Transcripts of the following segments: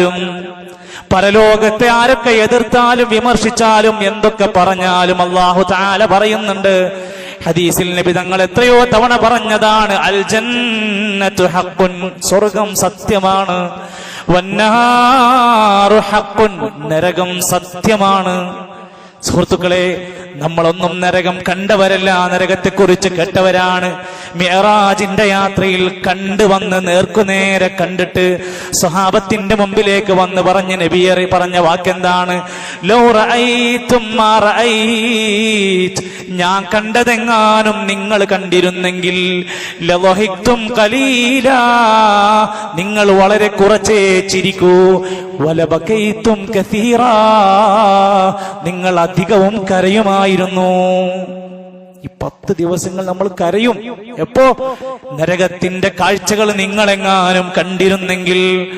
ും പരലോകത്തെ ആരൊക്കെ എതിർത്താലും വിമർശിച്ചാലും എന്തൊക്കെ പറഞ്ഞാലും അള്ളാഹു താല പറയുന്നുണ്ട്. ഹദീസിൽ നബി തങ്ങൾ എത്രയോ തവണ പറഞ്ഞതാണ് അൽ ജന്നത്തു ഹഖുൻ സ്വർഗം സത്യമാണ്. വന്നാറു ഹഖുൻ നരകം സത്യമാണ്. സുഹൃത്തുക്കളെ നമ്മളൊന്നും നരകം കണ്ടവരല്ല. നരകത്തെക്കുറിച്ച് കേട്ടവരാണ്. മിയറാജിന്റെ യാത്രയിൽ കണ്ടുവന്ന് നേർക്കുനേരെ കണ്ടിട്ട് സ്വഹാബത്തിന്റെ മുമ്പിലേക്ക് വന്ന് പറഞ്ഞ് നബിയറി പറഞ്ഞ വാക്കെന്താണ്? ലോറ. ഞാൻ കണ്ടതെങ്ങാനും നിങ്ങൾ കണ്ടിരുന്നെങ്കിൽ ലവഹിക്തും കലീല നിങ്ങൾ വളരെ കുറച്ചേ ചിരിക്കൂ. വലബക്കൈത്തും കസീറാ നിങ്ങൾ അധികവും കരയുമായിരുന്നു. ഈ പത്ത് ദിവസങ്ങൾ നമ്മൾ കരയും. എപ്പോ? നരകത്തിന്റെ കാഴ്ചകൾ നിങ്ങളെങ്ങാനും കണ്ടിരുന്നെങ്കിൽ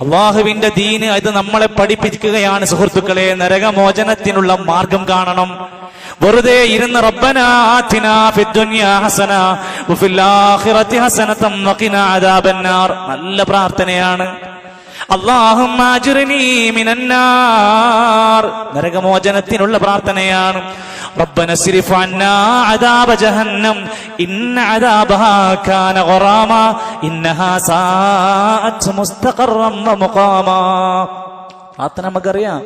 അള്ളാഹുവിന്റെ ദീന് അത് നമ്മളെ പഠിപ്പിക്കുകയാണ്. സുഹൃത്തുക്കളെ നരകമോചനത്തിനുള്ള മാർഗം കാണണം. വെറുതെ ഇരുന്ന് റബ്ബന ആതിനാ ഫിദ്ദുനിയാ ഹസന വഫിൽ ആഖിറതി ഹസനതം വഖിനാ അദാബന്നാർ നല്ല പ്രാർത്ഥനയാണ് അള്ളാഹുമ്മ അജ്റിനി മിനന്നാർ നരകമോചനത്തിനുള്ള പ്രാർത്ഥനയാണ് ربنا اصرف عنا عذاب جهنم إن عذابها كان غراما إنها ساءت مستقرا ومقاما പ്രാർത്ഥന നമുക്കറിയാം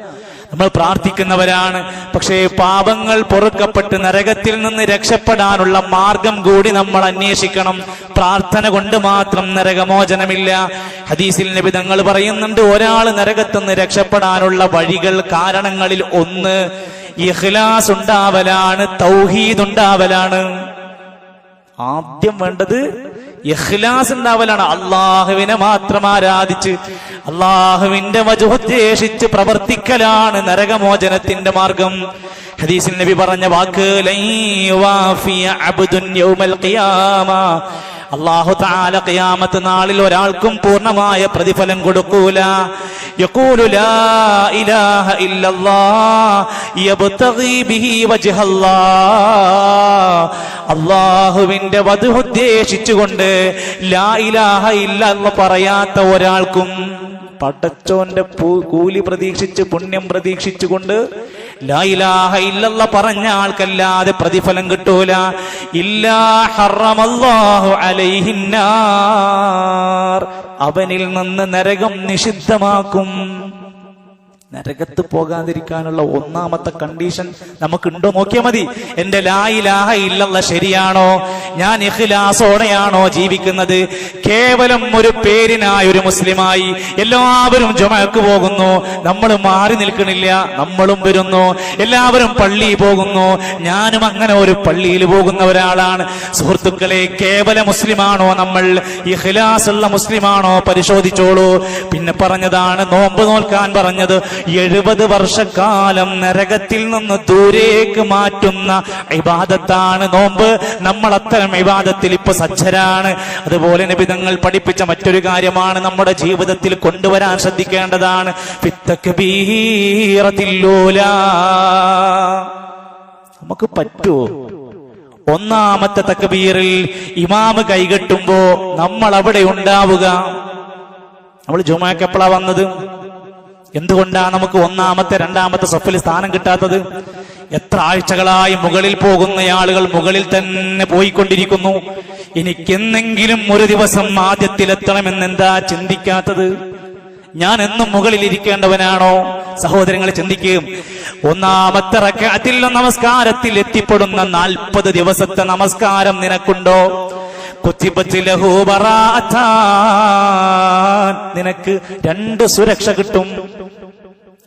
നമ്മൾ പ്രാർത്ഥിക്കുന്നവരാണ്. പക്ഷേ പാപങ്ങൾ പൊറുക്കപ്പെട്ട് നരകത്തിൽ നിന്ന് രക്ഷപ്പെടാനുള്ള മാർഗം കൂടി നമ്മൾ അന്വേഷിക്കണം. പ്രാർത്ഥന കൊണ്ട് മാത്രം നരകമോചനമില്ല. ഹദീസിൽ നബി തങ്ങൾ പറയുന്നുണ്ട് ഒരാൾ നരകത്തുനിന്ന് രക്ഷപ്പെടാനുള്ള വഴികൾ കാരണങ്ങളിൽ ഒന്ന്. ഇഖ്ലാസ് ഉണ്ടാവലാണ് തൗഹീദ് ഉണ്ടാവലാണ് ആദ്യം വേണ്ടത് ഇഖ്ലാസ് ഉണ്ടാവലാണ്. അള്ളാഹുവിനെ മാത്രം ആരാധിച്ച് അള്ളാഹുവിന്റെ വജുദ്ദേശിച്ച് പ്രവർത്തിക്കലാണ് നരകമോചനത്തിന്റെ മാർഗം. ഹദീസിൽ നബി പറഞ്ഞ വാക്ക് അള്ളാഹു താല ഖിയാമത്ത് നാളിൽ ഒരാൾക്കും പൂർണമായ പ്രതിഫലം കൊടുക്കൂല. യഖൂലു ലാ ഇലാഹ ബിഹി വജ്ഹല്ലാഹ് അള്ളാഹുവിന്റെ വധു ഉദ്ദേശിച്ചുകൊണ്ട് ലാ ഇലാഹ ഇല്ല എന്ന് പറയാത്ത ഒരാൾക്കും പടച്ചോന്റെ കൂലി പ്രതീക്ഷിച്ച് പുണ്യം പ്രതീക്ഷിച്ചുകൊണ്ട് ലായിലാഹ ഇല്ലല്ല പറഞ്ഞ ആൾക്കല്ലാതെ പ്രതിഫലം കിട്ടൂല. ഇല്ലാ അലൈഹിന്നാർ അവനിൽ നിന്ന് നരകം നിഷിദ്ധമാക്കും. നരകത്ത് പോകാതിരിക്കാനുള്ള ഒന്നാമത്തെ കണ്ടീഷൻ നമുക്കുണ്ടോ? നോക്കിയാൽ മതി. എന്റെ ലായിലാഹ ഇല്ലല്ല ശരിയാണോ? ഞാൻ ഇഖ്ലാസോടെയാണോ ജീവിക്കുന്നത്? കേവലം ഒരു പേരിനായ ഒരു മുസ്ലിമായി എല്ലാവരും ജുമക്ക് പോകുന്നു. നമ്മൾ മാറി നിൽക്കണില്ല. നമ്മളും വരുന്നു. എല്ലാവരും പള്ളിയിൽ പോകുന്നു. ഞാനും അങ്ങനെ ഒരു പള്ളിയിൽ പോകുന്ന ഒരാളാണ്. സുഹൃത്തുക്കളെ കേവല മുസ്ലിമാണോ നമ്മൾ? ഇഖ്ലാസ് ഉള്ള മുസ്ലിമാണോ? പരിശോധിച്ചോളൂ. പിന്നെ പറഞ്ഞതാണ് നോമ്പ് നോൽക്കാൻ പറഞ്ഞത്. എഴുപത് വർഷക്കാലം നരകത്തിൽ നിന്ന് ദൂരേക്ക് മാറ്റുന്ന ഇബാദത്താണ് നോമ്പ്. നമ്മൾ അത്തരം ഇബാദത്തിൽ ഇപ്പൊ സജ്ജരാണ്. അതുപോലെ നബിതങ്ങൾ പഠിപ്പിച്ച മറ്റൊരു കാര്യമാണ് നമ്മുടെ ജീവിതത്തിൽ കൊണ്ടുവരാൻ ശ്രദ്ധിക്കേണ്ടതാണ്. നമുക്ക് പറ്റുമോ ഒന്നാമത്തെ തക്ബീറിൽ ഇമാമ് കൈകെട്ടുമ്പോ നമ്മൾ അവിടെ ഉണ്ടാവുക. നമ്മൾ ജുമാക്ക് എപ്പോഴാ വന്നത്? എന്തുകൊണ്ടാണ് നമുക്ക് ഒന്നാമത്തെ രണ്ടാമത്തെ സഫിൽ സ്ഥാനം കിട്ടാത്തത്? എത്ര ആഴ്ചകളായി മുകളിൽ പോകുന്ന ആളുകൾ മുകളിൽ തന്നെ പോയിക്കൊണ്ടിരിക്കുന്നു. എനിക്കെന്നെങ്കിലും ഒരു ദിവസം ആദ്യത്തിലെത്തണമെന്ന് എന്താ ചിന്തിക്കാത്തത്? ഞാൻ എന്നും മുകളിൽ ഇരിക്കേണ്ടവനാണോ? സഹോദരങ്ങളെ ചിന്തിക്കുകയും ഒന്നാമത്തെ റക്കാത്തിൽ നമസ്കാരത്തിൽ എത്തിപ്പെടുന്ന നാൽപ്പത് ദിവസത്തെ നമസ്കാരം നിനക്കുണ്ടോ. നിനക്ക് രണ്ട് സുരക്ഷ കിട്ടും.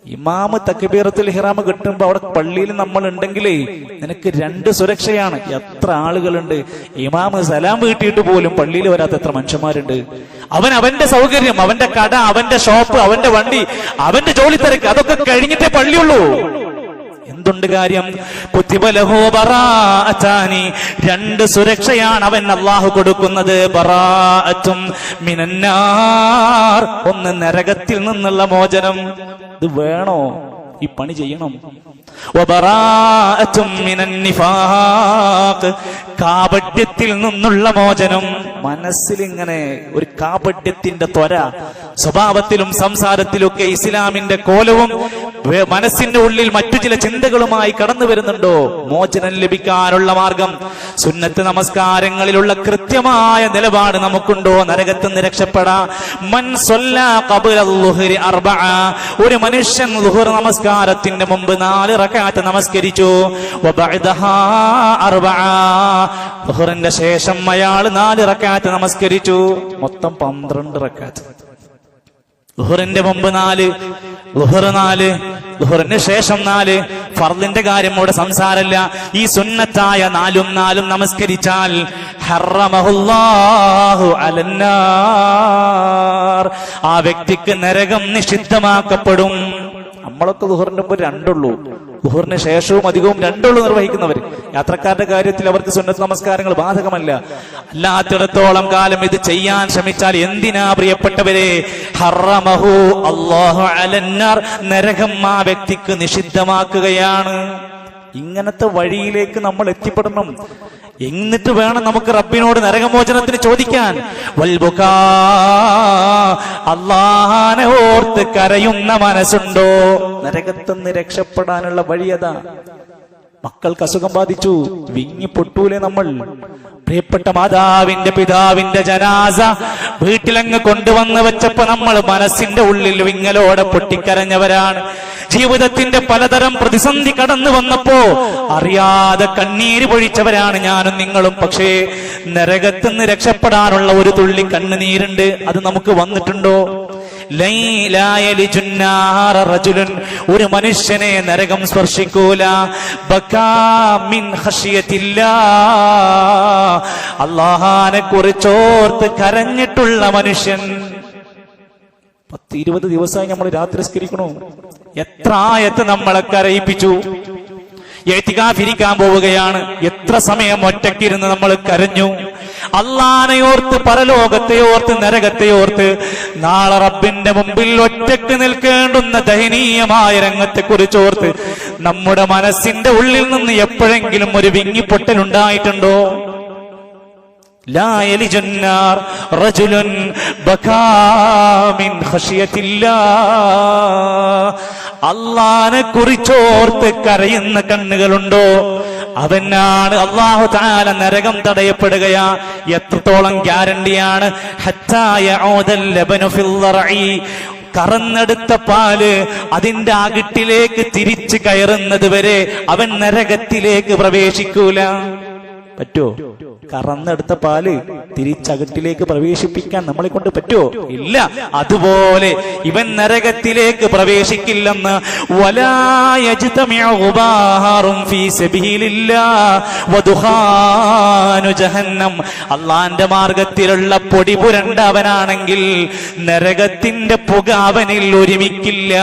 ഇമാമ് തക്ബീറത്തുൽ ഹിറാമ് കിട്ടുമ്പോ അവിടെ പള്ളിയിൽ നമ്മൾ ഉണ്ടെങ്കിലേ നിനക്ക് രണ്ട് സുരക്ഷയാണ്. എത്ര ആളുകളുണ്ട്. ഇമാമ് സലാം വീട്ടിയിട്ട് പോലും പള്ളിയിൽ വരാത്ത എത്ര മനുഷ്യന്മാരുണ്ട്. അവൻ അവന്റെ സൗകര്യം അവന്റെ കട അവന്റെ ഷോപ്പ് അവന്റെ വണ്ടി അവന്റെ ജോലി തിരക്ക് അതൊക്കെ കഴിഞ്ഞിട്ടേ പള്ളിയുള്ളൂ. എന്തുണ്ട് കാര്യം? രണ്ട് സുരക്ഷയാണ് അവൻ അള്ളാഹു കൊടുക്കുന്നത് മിനന്നാർ. ഒന്ന് നരകത്തിൽ നിന്നുള്ള മോചനം. ഇത് വേണോ? ഈ പണി ചെയ്യണം. കാപട്യത്തിൽ നിന്നുള്ള മോചനം. മനസ്സിൽ ഇങ്ങനെ ഒരു കാപട്യത്തിന്റെ ത്വര. സ്വഭാവത്തിലും സംസാരത്തിലും ഒക്കെ ഇസ്ലാമിന്റെ കോലവും മനസ്സിന്റെ ഉള്ളിൽ മറ്റു ചില ചിന്തകളുമായി കടന്നു വരുന്നുണ്ടോ? മോചനം ലഭിക്കാനുള്ള മാർഗം. സുന്നത്ത് നമസ്കാരങ്ങളിലുള്ള കൃത്യമായ നിലപാട് നമുക്കുണ്ടോ? നരകത്ത് നിന്ന് രക്ഷപ്പെടാ. മൻ സ്വല്ലാ ഖബ്ല ളുഹ്രി അർബഅ. ഒരു മനുഷ്യൻ നമസ്കാരത്തിന്റെ മുമ്പ് നാല് റക്അത്ത് നമസ്കരിച്ചു. ശേഷം അയാൾ നാല് റക്അത്ത് നമസ്കരിച്ചു. മൊത്തം പന്ത്രണ്ട് റക്അത്ത് ലുഹറിന്റെ മുമ്പ് നാല് ലുഹർ നാല് ലുഹറിന് ശേഷം നാല്. ഫർദിന്റെ കാര്യം ഇവിടെ സംസാരമല്ല. ഈ സുന്നത്തായ നാലും നാലും നമസ്കരിച്ചാൽ ആ വ്യക്തിക്ക് നരകം നിഷിദ്ധമാക്കപ്പെടും. നമ്മളൊക്കെ ലുഹറിന്റെ മുമ്പ് രണ്ടുള്ളൂ. ലുഹറിന് ശേഷവും അധികവും രണ്ടുള്ളൂ നിർവഹിക്കുന്നവർ യാത്രക്കാരുടെ കാര്യത്തിൽ അവർക്ക് സുന്നത്ത് നമസ്കാരങ്ങൾ ബാധകമല്ല. അല്ലാത്തിടത്തോളം കാലം ഇത് ചെയ്യാൻ ശ്രമിച്ചാൽ എന്തിനാ പ്രിയപ്പെട്ടവരെ? ഹറമഹു അലന്നാർ. നരകം ആ വ്യക്തിക്ക് നിഷിദ്ധമാക്കുകയാണ്. ഇങ്ങനത്തെ വഴിയിലേക്ക് നമ്മൾ എത്തിപ്പെടണം. എന്നിട്ട് വേണം നമുക്ക് റബ്ബിനോട് നരകമോചനത്തിന് ചോദിക്കാൻ. വൽബുകാ അള്ളാഹാനെ ഓർത്ത് കരയുന്ന മനസ്സുണ്ടോ? നരകത്തുനിന്ന് രക്ഷപ്പെടാനുള്ള വഴിയതാ. മക്കൾക്ക് അസുഖം ബാധിച്ചു. വിങ്ങി പൊട്ടൂലെ നമ്മൾ. പ്രിയപ്പെട്ട മാതാവിന്റെ പിതാവിന്റെ ജനാസ വീട്ടിലങ്ങ് കൊണ്ടുവന്ന് വെച്ചപ്പോ നമ്മൾ മനസ്സിന്റെ ഉള്ളിൽ വിങ്ങലോടെ പൊട്ടിക്കരഞ്ഞവരാണ്. ജീവിതത്തിന്റെ പലതരം പ്രതിസന്ധി കടന്നു വന്നപ്പോ അറിയാതെ കണ്ണീര് പൊഴിച്ചവരാണ് ഞാനും നിങ്ങളും. പക്ഷേ നരകത്തുനിന്ന് രക്ഷപ്പെടാനുള്ള ഒരു തുള്ളി കണ്ണുനീരുണ്ട്. അത് നമുക്ക് വന്നിട്ടുണ്ടോ? ഒരു മനുഷ്യനെ നരകം സ്പർശിക്കൂല. അള്ളാഹാനെ കുറിച്ചോർത്ത് കരഞ്ഞിട്ടുള്ള മനുഷ്യൻ. പത്ത് ഇരുപത് ദിവസമായി നമ്മൾ രാത്രി സ്കരിക്കണു എത്ര ആയത്ത് നമ്മളെ കരയിപ്പിച്ചു. എത്തിക്കാഫിരിക്കാൻ പോവുകയാണ്. എത്ര സമയം ഒറ്റക്കിരുന്ന് നമ്മൾ കരഞ്ഞു. അള്ളാനെ ഓർത്ത് പരലോകത്തെ ഓർത്ത് നരകത്തെ ഓർത്ത് നാളെ റബ്ബിന്റെ മുമ്പിൽ ഒറ്റക്ക് നിൽക്കേണ്ടുന്ന ദയനീയമായ രംഗത്തെ കുറിച്ച് ഓർത്ത് നമ്മുടെ മനസ്സിന്റെ ഉള്ളിൽ നിന്ന് എപ്പോഴെങ്കിലും ഒരു വിങ്ങിപ്പൊട്ടലുണ്ടായിട്ടുണ്ടോ لا يلج النار رجل بكى من خشية الله അള്ളാനെ കുറിച്ചോർത്ത് കരയുന്ന കണ്ണുകളുണ്ടോ അവനാണ് അള്ളാഹു താല നരകം തടയപ്പെടുകയാ. എത്രത്തോളം ഗ്യാരണ്ടിയാണ്. കറന്നെടുത്ത പാൽ അതിന്റെ അകിട്ടിലേക്ക് തിരിച്ചു കയറുന്നത് വരെ അവൻ നരകത്തിലേക്ക് പ്രവേശിക്കൂല. പറ്റോ കറന്നെടുത്ത പാൽ തിരിച്ചകട്ടിലേക്ക് പ്രവേശിപ്പിക്കാൻ നമ്മളെ കൊണ്ട് പറ്റുമോ ഇല്ല. അതുപോലെ ഇവൻ നരകത്തിലേക്ക് പ്രവേശിക്കില്ലെന്ന് അള്ളാന്റെ മാർഗത്തിലുള്ള പൊടി പുരണ്ട അവനാണെങ്കിൽ നരകത്തിന്റെ പുക അവനിൽ ഒരുമിക്കില്ല.